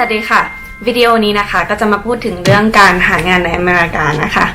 วัสดีค่ะ วิดีโอนี้นะคะก็จะมาพูดถึงเรื่องการหางานในอเมริกานะคะ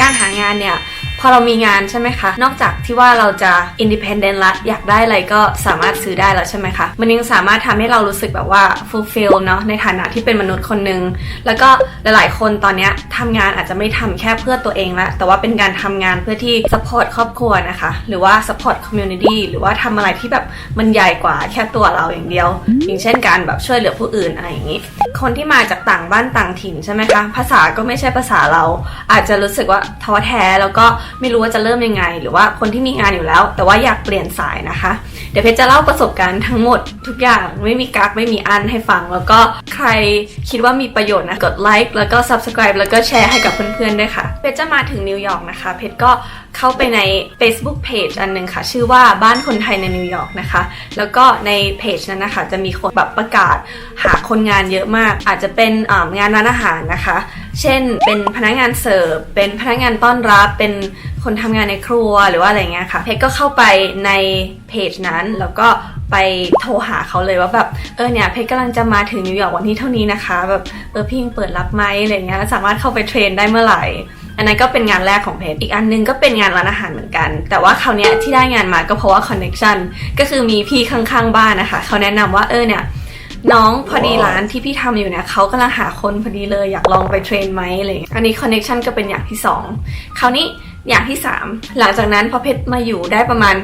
การหางานเนี่ย พอเรามีงานใช่ไหมคะ นอกจากที่ว่าเราจะ independent ละอยากได้อะไรก็สามารถซื้อได้แล้วใช่ไหมคะ มันยังสามารถทำให้เรารู้สึกแบบว่า fulfill เนาะในฐานะที่เป็นมนุษย์คนหนึ่งแล้วก็หลายๆ คนตอนนี้ทำงานอาจจะไม่ทำแค่เพื่อตัวเองละแต่ว่าเป็นการทำงานเพื่อที่ support ครอบครัวนะคะ หรือว่า support community หรือว่าทำอะไรที่แบบมันใหญ่กว่าแค่ตัวเราอย่างเดียว อย่างเช่นการแบบช่วยเหลือผู้อื่นอะไรอย่างนี้ คนที่มาจากต่างบ้านต่างถิ่นใช่ไหมคะภาษาก็ไม่ใช่ภาษาเราอาจจะรู้สึกว่าท้อแท้แล้วก็ไม่รู้ว่าจะเริ่มยังไง หรือว่าคนที่มีงานอยู่แล้ว แต่ว่าอยากเปลี่ยนสายนะคะ เดี๋ยวเพชรจะเล่าประสบการณ์ทั้งหมดทุกอย่างไม่มีกักไม่มีอันให้ฟัง แล้วก็ใครคิดว่ามีประโยชน์นะกดไลค์แล้วก็ subscribe แล้วก็แชร์ให้กับเพื่อนๆด้วยค่ะ เพชรจะมาถึงนิวยอร์กนะคะ เพชรก็เข้าไปใน Facebook Page อันหนึ่งค่ะ ชื่อว่าบ้านคนไทยในนิวยอร์กนะคะ แล้วก็ในเพจนั้นนะคะจะมีคนแบบประกาศหาคนงานเยอะมาก อาจจะเป็นงานร้านอาหารนะคะเช่น เป็นพนักงานเสิร์ฟ เป็นพนักงานต้อนรับ เป็นคนทำงานในครัวหรือว่าอะไรเงี้ยค่ะ เพจก็เข้าไปในเพจนั้น แล้วก็ไปโทรหาเขาเลยว่าแบบเออเนี่ยเพจกำลังจะมาถึงนิวยอร์กวันที่เท่านี้นะคะแบบเออพี่ยังเปิดรับไหมอะไรเงี้ยสามารถเข้าไปเทรนได้เมื่อไหร่อันนั้นก็เป็นงานแรกของเพจอีกอันนึงก็เป็นงานร้านอาหารเหมือนกัน แต่ว่าคราวเนี้ยที่ได้งานมาก็เพราะว่าคอนเน็ชันก็คือมีพี่ข้างๆบ้านนะคะ เขาแนะนำว่าเออเนี่ย น้องพอดีร้านที่พี่ทำอยู่เนี่ยเขากำลังหาคนพอดีเลยอยากลองไปเทรนไหมอะไรอย่างเงี้ยอันนี้คอนเน็ชันก็เป็นอย่างที่สองคราวนี้อย่างที่สามหลังจากนั้นพอเพชรมาอยู่ได้ประมาณ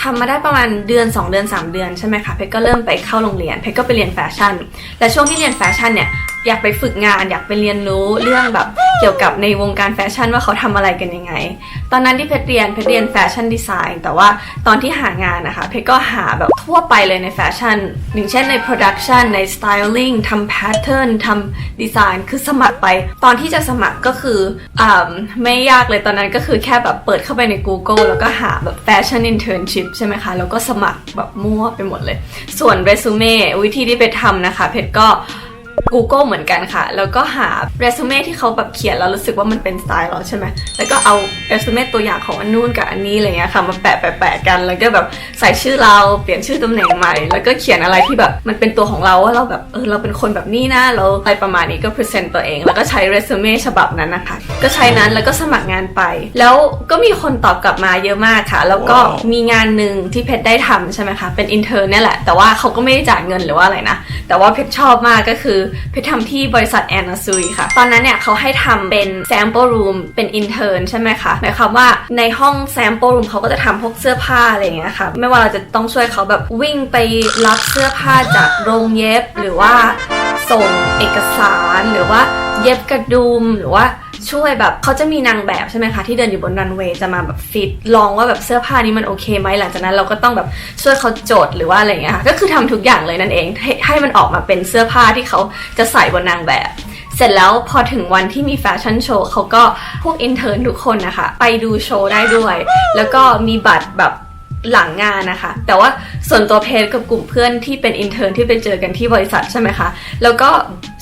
ทำมาได้ประมาณเดือน 2 เดือน 3 เดือนใช่ไหมคะเพชรก็เริ่มไปเข้าโรงเรียนเพชรก็ไปเรียนแฟชั่น และช่วงที่เรียนแฟชั่นเนี่ย อยากไปฝึกงานอยากไปเรียนรู้เรื่องแบบเกี่ยวกับในวงการแฟชั่นว่าเขาทำอะไรกันยังไง ตอนนั้นที่เพชรเรียนเพชรเรียนแฟชั่นดีไซน์แต่ว่าตอนที่หางานนะคะเพชรก็หาแบบทั่วไปเลยในแฟชั่นอย่างเช่นในโปรดักชันในสไตลิ่งทำแพทเทิร์นทำดีไซน์คือสมัครไป ตอนที่จะสมัครก็คืออ่าไม่ยากเลยตอนนั้นก็คือแค่แบบเปิดเข้าไปใน Google แล้วก็หาแบบแฟชั่นอินเทอร์นชิพใช่ไหมคะ แล้วก็สมัครแบบมั่วไปหมดเลย ส่วนเรซูเม่วิธีที่เพชรทำนะคะเพชรก็ Google เหมือนกันค่ะ แล้วก็หาเรซูเม่ที่เขาแบบเขียนแล้วรู้สึกว่ามันเป็นสไตล์เราใช่ไหมแล้วก็เอาเรซูเม่ตัวอย่างของอันนู้นกับอันนี้อะไรเงี้ยค่ะมาแปะแปะแปะกัน แล้วก็แบบใส่ชื่อเราเปลี่ยนชื่อตำแหน่งใหม่ แล้วก็เขียนอะไรที่แบบมันเป็นตัวของเราว่าเราแบบเออเราเป็นคนแบบนี้นะเราอะไรประมาณนี้ก็พรีเซนต์ตัวเอง แล้วก็ใช้เรซูเม่ฉบับนั้นนะคะ ก็ใช้นั้นแล้วก็สมัครงานไป แล้วก็มีคนตอบกลับมาเยอะมากค่ะ แล้วก็มีงานหนึ่งที่เพชรได้ทำใช่ไหมคะเป็นอินเทอร์เนี่ยแหละแต่ว่าเขาก็ไม่ได้จ่ายเงินหรือว่าอะไรนะแต่ว่าเพชรชอบมากก็คือเพชรทำที่บริษัทแอนนาซุยค่ะ ตอนนั้นเนี่ยเขาให้ทำเป็น sample room เป็น intern ใช่ไหมคะหมายความว่าในห้อง sample room เขาก็จะทำพวกเสื้อผ้าอะไรอย่างเงี้ยค่ะ ไม่ว่าเราจะต้องช่วยเขาแบบวิ่งไปรับเสื้อผ้าจากโรงเย็บหรือว่าส่งเอกสารหรือว่าเย็บกระดุมหรือว่า ช่วยแบบเขาจะมีนางแบบใช่ไหมคะ ที่เดินอยู่บนรันเวย์จะมาแบบฟิตลองว่าแบบเสื้อผ้านี้มันโอเคไหมหลังจากนั้นเราก็ต้องแบบช่วยเขาโจทย์หรือว่าอะไรเงี้ยค่ะก็คือทำทุกอย่างเลยนั่นเองให้ให้มันออกมาเป็นเสื้อผ้าที่เขาจะใส่บนนางแบบ เสร็จแล้วพอถึงวันที่มีแฟชั่นโชว์เขาก็พวกอินเทอร์นทุกคนนะคะ ไปดูโชว์ได้ด้วย แล้วก็มีบัตรแบบ หลังงานนะคะ แต่ว่าส่วนตัวเพจกับกลุ่มเพื่อนที่เป็นอินเทอร์ที่ไปเจอกันที่บริษัทใช่ไหมคะ แล้วก็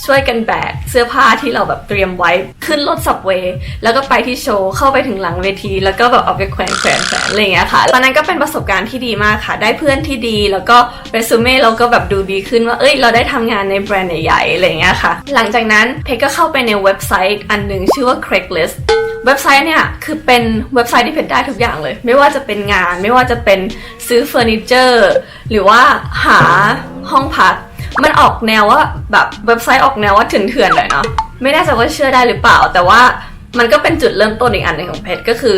ช่วยกันแบกเสื้อผ้าที่เราแบบเตรียมไว้ขึ้นรถสับเวย์แล้วก็ไปที่โชว์เข้าไปถึงหลังเวที แล้วก็แบบเอาไปแขวนแขวนแขวนอะไรอย่างเงี้ยค่ะตอนนั้นก็เป็นประสบการณ์ที่ดีมากค่ะ ได้เพื่อนที่ดีแล้วก็เรซูเม่เราก็แบบดูดีขึ้นว่าเอ้ยเราได้ทำงานในแบรนด์ใหญ่ๆอะไรอย่างเงี้ยค่ะ หลังจากนั้นเพจก็เข้าไปในเว็บไซต์อันหนึ่งชื่อว่า Craigslist เว็บไซต์เนี่ยคือเป็นเว็บไซต์ที่เพชรได้ทุกอย่างเลย ไม่ว่าจะเป็นงาน ไม่ว่าจะเป็นซื้อเฟอร์นิเจอร์ หรือว่าหาห้องพักมันออกแนวว่าแบบเว็บไซต์ออกแนวว่าเถื่อนๆหน่อยเนาะไม่แน่ใจว่าเชื่อได้หรือเปล่า แต่ว่ามันก็เป็นจุดเริ่มต้นอีกอันหนึ่งของเพชรก็คือ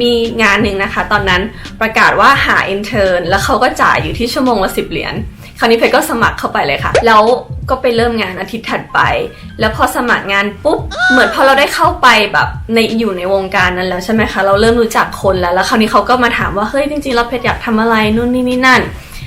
มีงานหนึ่งนะคะ ตอนนั้นประกาศว่าหาอินเทอร์นแล้วเขาก็จ่ายอยู่ที่ชั่วโมงละสิบเหรียญ คราวนี้เพชรก็สมัครเข้าไปเลยค่ะ แล้วก็ไปเริ่มงานอาทิตย์ถัดไป แล้วพอสมัครงานปุ๊บ เหมือนพอเราได้เข้าไปแบบในอยู่ในวงการนั้นแล้วใช่ไหมคะ เราเริ่มรู้จักคนแล้ว แล้วคราวนี้เขาก็มาถามว่า เฮ้ย จริงๆเราเพชรอยากทำอะไรนู่นนี่นี่นั่น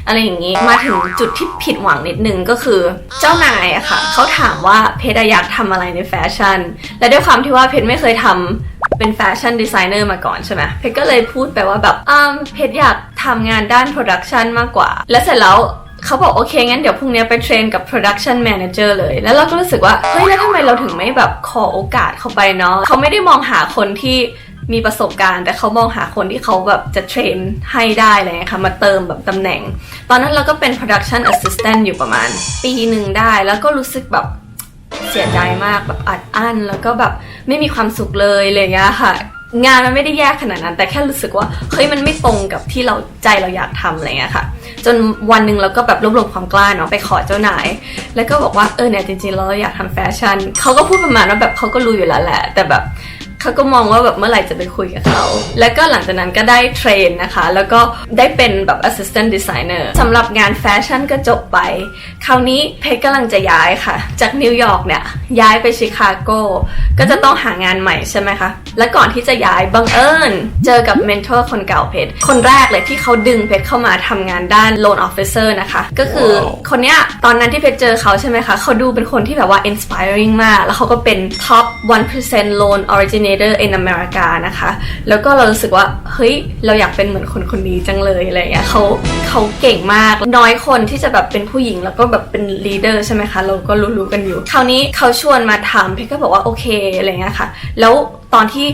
อะไรอย่างนี้ มาถึงจุดที่ผิดหวังนิดนึงก็คือเจ้านายอะค่ะ เขาถามว่าเพชรอยากทำอะไรในแฟชั่น และด้วยความที่ว่าเพชรไม่เคยทำเป็นแฟชั่นดีไซเนอร์มาก่อนใช่ไหมเพชรก็เลยพูดไปว่าแบบอ่าเพชรอยากทำงานด้านโปรดักชันมากกว่า และเสร็จแล้ว เขาบอกโอเคงั้นเดี๋ยวพรุ่งนี้ไปเทรนกับ production manager เลย แล้วเราก็รู้สึกว่า เฮ้ย แล้วทำไมเราถึงไม่แบบขอโอกาสเข้าไปเนาะเขาไม่ได้มองหาคนที่มีประสบการณ์ แต่เขามองหาคนที่เขาแบบจะเทรนให้ได้อะไรเงี้ยค่ะมาเติมแบบตำแหน่ง ตอนนั้นเราก็เป็น production assistant อยู่ประมาณ ปีหนึ่งได้แล้วก็รู้สึกแบบเสียใจมากแบบอัดอั้น แล้วก็แบบไม่มีความสุขเลยอะไรเงี้ยค่ะ งานมันไม่ได้แย่ขนาดนั้น แต่แค่รู้สึกว่าเฮ้ยมันไม่ตรงกับที่เราใจเราอยากทำอะไรเงี้ยค่ะ จนวันหนึ่งเราก็แบบรวบรวมความกล้าเนาะไปขอเจ้านาย แล้วก็บอกว่าเออเนี่ยจริงๆเราอยากทำแฟชั่นเขาก็พูดประมาณว่าแบบเขาก็รู้อยู่แล้วแหละ แต่แบบ เขาก็มองว่าแบบเมื่อไหร่จะไปคุยกับเขา แล้วก็หลังจากนั้นก็ได้เทรนนะคะ แล้วก็ได้เป็นแบบ assistant designer สำหรับงานแฟชั่นก็จบไป คราวนี้เพชรกำลังจะย้ายค่ะ จากนิวยอร์กเนี่ยย้ายไปชิคาโก ก็จะต้องหางานใหม่ใช่ไหมคะ และก่อนที่จะย้ายบังเอิญเจอกับเมนทอร์คนเก่าเพชร คนแรกเลยที่เขาดึงเพชรเข้ามาทำงานด้าน loan officer นะคะ ก็คือ Wow คนเนี้ยตอนนั้นที่เพชรเจอเขาใช่ไหมคะ เขาดูเป็นคนที่แบบว่า inspiring มาก แล้วเขาก็เป็น top 1% loan originator in America นะคะ แล้วก็เรารู้สึกว่า เฮ้ย เราอยากเป็นเหมือนคนคนนี้จังเลยอะไรเงี้ยเขาเขาเก่งมาก น้อยคนที่จะแบบเป็นผู้หญิงแล้วก็แบบเป็น leader ใช่ไหมคะ เราก็รู้ๆกันอยู่ คราวนี้เขาชวนมาทำเพชรก็บอกว่าโอเคอะไรเงี้ยค่ะ แล้วตอนที่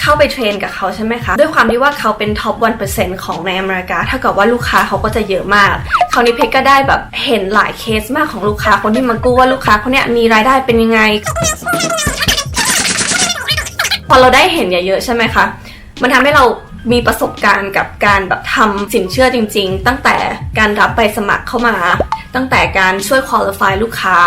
เข้าไปเทรนกับเขาใช่ไหมคะ ด้วยความที่ว่าเขาเป็นท็อป 1%ของในอเมริกาเท่ากับว่าลูกค้าเขาก็จะเยอะมาก คราวนี้เพชรก็ได้แบบเห็นหลายเคสมากของลูกค้าคนที่มากู้ว่าลูกค้าคนเนี้ยมีรายได้เป็นยังไง พอเราได้เห็นเยอะๆใช่ไหมคะมันทำให้เรามีประสบการณ์กับการแบบทำสินเชื่อจริง ๆ ตั้งแต่การรับใบสมัครเข้ามา ตั้งแต่การช่วยคอลลฟายลูกค้า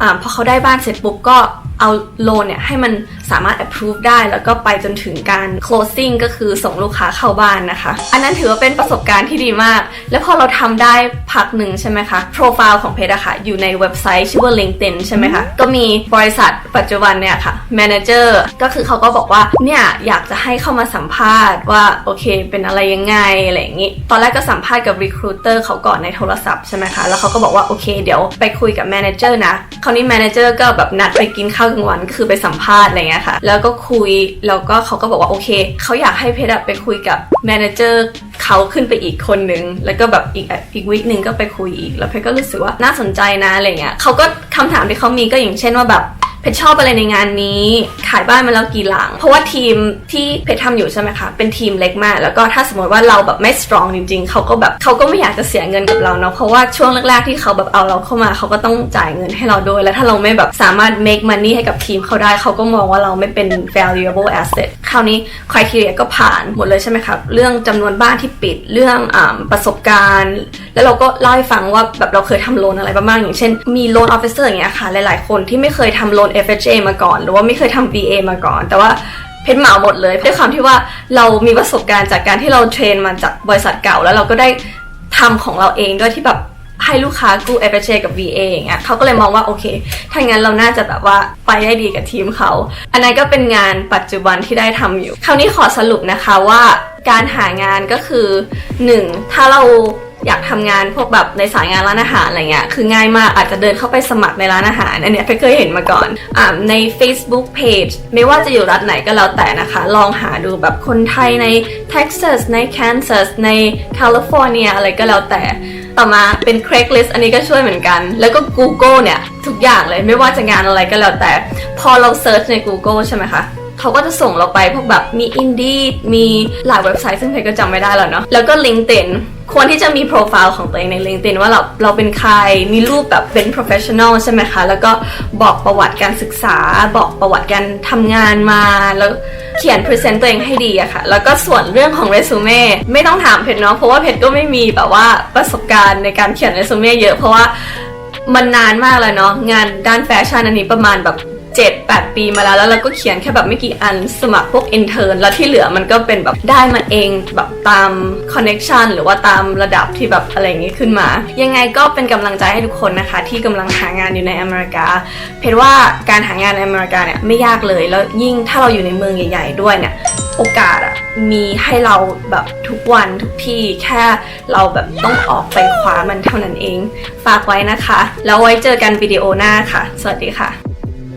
อาพอเขาได้บ้านเสร็จปุ๊บก็ เอาโลนเนี่ยให้มันสามารถ approve ได้ แล้วก็ไปจนถึงการ closing ก็คือส่งลูกค้าเข้าบ้านนะคะ อันนั้นถือว่าเป็นประสบการณ์ที่ดีมาก แล้วพอเราทำได้พักหนึ่งใช่ไหมคะ โปรไฟล์ของเพจอะค่ะ อยู่ในเว็บไซต์ชื่อว่า LinkedIn ใช่ไหมคะ ก็มีบริษัทปัจจุบันเนี่ยค่ะ manager ก็คือเขาก็บอกว่า เนี่ยอยากจะให้เข้ามาสัมภาษณ์ว่าโอเค เป็นอะไรยังไงอะไรอย่างนี้ ตอนแรกก็สัมภาษณ์กับ recruiter เขาก่อนในโทรศัพท์ใช่ไหมคะ แล้วเขาก็บอกว่าโอเค เดี๋ยวไปคุยกับ manager นะ คราวนี้ manager ก็แบบนัดไปกินข้าวกลางวันคือไปสัมภาษณ์อะไรเงี้ยค่ะ แล้วก็คุย แล้วก็เขาก็บอกว่าโอเค เขาอยากให้เพชรไปคุยกับแมเนเจอร์เขาขึ้นไปอีกคนนึง แล้วก็แบบอีกอีกวิกหนึ่งก็ไปคุยอีก แล้วเพชรก็รู้สึกว่าน่าสนใจนะอะไรเงี้ยเขาก็คำถามที่เขามีก็อย่างเช่นว่าแบบ เพชรชอบอะไรในงานนี้ ขายบ้านมาแล้วกี่หลัง เพราะว่าทีมที่เพชรทำอยู่ใช่ไหมคะ เป็นทีมเล็กมาก แล้วก็ถ้าสมมติว่าเราแบบไม่สตรองจริงๆ เขาก็แบบเขาก็ไม่อยากจะเสียเงินกับเราเนาะ เพราะว่าช่วงแรกๆที่เขาแบบเอาเราเข้ามา เขาก็ต้องจ่ายเงินให้เราด้วย แล้วถ้าเราไม่แบบสามารถ make money ให้กับทีมเขาได้ เขาก็มองว่าเราไม่เป็น valuable asset คราวนี้ criteria ก็ผ่านหมดเลยใช่ไหมครับ เรื่องจำนวนบ้านที่ปิดเรื่องอประสบการณ์ แล้วเราก็เล่าให้ฟังว่าแบบเราเคยทำโลนอะไรบ้างอย่างเช่น มีโลนออฟฟิเซอร์อย่างเงี้ยค่ะ หลาย ๆ คนที่ไม่เคยทำโลน FHA มาก่อน หรือว่าไม่เคยทำ VA มาก่อน แต่ว่าเพชรเหมาหมดเลยด้วยความที่ว่าเรามีประสบการณ์จากการที่เราเทรนมาจากบริษัทเก่า แล้วเราก็ได้ทำของเราเองด้วยที่แบบ ให้ลูกค้ากู้ FHA กับ VA อย่างเงี้ยเขาก็เลยมองว่าโอเค ถ้างั้นเราน่าจะแบบว่าไปได้ดีกับทีมเขา อันนั้นก็เป็นงานปัจจุบันที่ได้ทำอยู่ คราวนี้ขอสรุปนะคะว่าการหางานก็คือ 1. ถ้าเราอยากทำงานพวกแบบในสายงานร้านอาหารอะไรเงี้ยคือง่ายมากอาจจะเดินเข้าไปสมัครในร้านอาหารอันเนี้ยเพชรเคยเห็นมาก่อนอ่าใน Facebook Page ไม่ว่าจะอยู่รัฐไหนก็แล้วแต่นะคะ ลองหาดูแบบคนไทยใน Texas ใน Kansas ใน California อะไรก็แล้วแต่ ต่อมาเป็น Craigslist อันนี้ก็ช่วยเหมือนกัน แล้วก็ Google เนี่ย ทุกอย่างเลยไม่ว่าจะงานอะไรก็แล้วแต่ พอเราเซิร์ชใน Google ใช่ไหมคะ เขาก็จะส่งเราไปพวกแบบมี Indeed มีหลายเว็บไซต์ซึ่งเพจก็จำไม่ได้แล้วเนาะแล้วก็ LinkedIn ควรที่จะมีโปรไฟล์ของตัวเองใน LinkedIn ว่าเราเราเป็นใคร มีรูปแบบเป็น professional ใช่ไหมคะ แล้วก็บอกประวัติการศึกษา บอกประวัติการทำงานมา แล้วเขียน present ตัวเองให้ดีอะค่ะ แล้วก็ส่วนเรื่องของ resume ไม่ต้องถามเพจเนาะ เพราะว่าเพจก็ไม่มีแบบว่าประสบการณ์ในการเขียน resume เยอะ เพราะว่ามันนานมากแล้วเนาะ งานด้านแฟชั่นอันนี้ประมาณแบบ 7 8 ปีมาแล้วแล้วเราก็เขียนแค่แบบไม่กี่อันสมัครพวก intern แล้วที่เหลือมันก็เป็นแบบได้มาเองแบบตาม connection หรือว่าตามระดับที่แบบอะไรอย่างงี้ขึ้นมา ยังไงก็เป็นกำลังใจให้ทุกคนนะคะ ที่กำลังหางานอยู่ในอเมริกา เพราะว่าการหางานในอเมริกาเนี่ยไม่ยากเลยแล้วยิ่งถ้าเราอยู่ในเมืองใหญ่ ๆ ด้วยเนี่ยโอกาสอะมีให้เราแบบทุกวันทุกที่แค่เราแบบต้องออกไปคว้ามันเท่านั้นเอง ฝากไว้นะคะ แล้วไว้เจอกันวิดีโอหน้าค่ะ สวัสดีค่ะ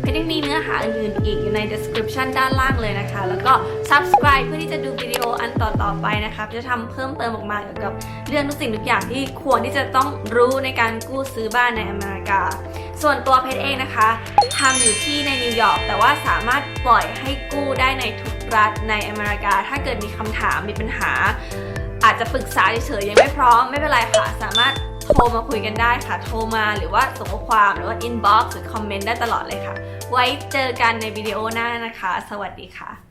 เพชรยังมีเนื้อหาอื่นๆอีกอยู่ใน description ด้านล่างเลยนะคะ แล้วก็ subscribe เพื่อที่จะดูวิดีโออันต่อๆไปนะคะจะทำเพิ่มเติมออกมาเกี่ยวกับเรื่องทุกสิ่งทุกอย่างที่ควรที่จะต้องรู้ในการกู้ซื้อบ้านในอเมริกา ส่วนตัวเพชรเองนะคะทำอยู่ที่ในนิวยอร์กแต่ว่าสามารถปล่อยให้กู้ได้ในทุกรัฐในอเมริกา ถ้าเกิดมีคำถามมีปัญหา อาจจะปรึกษาเฉยๆยังไม่พร้อมไม่เป็นไรค่ะสามารถ โทรมาคุยกันได้ค่ะ โทรมาหรือว่าส่งข้อความหรือว่าอินบ็อกซ์หรือคอมเมนต์ได้ตลอดเลยค่ะ ไว้เจอกันในวิดีโอหน้านะคะ สวัสดีค่ะ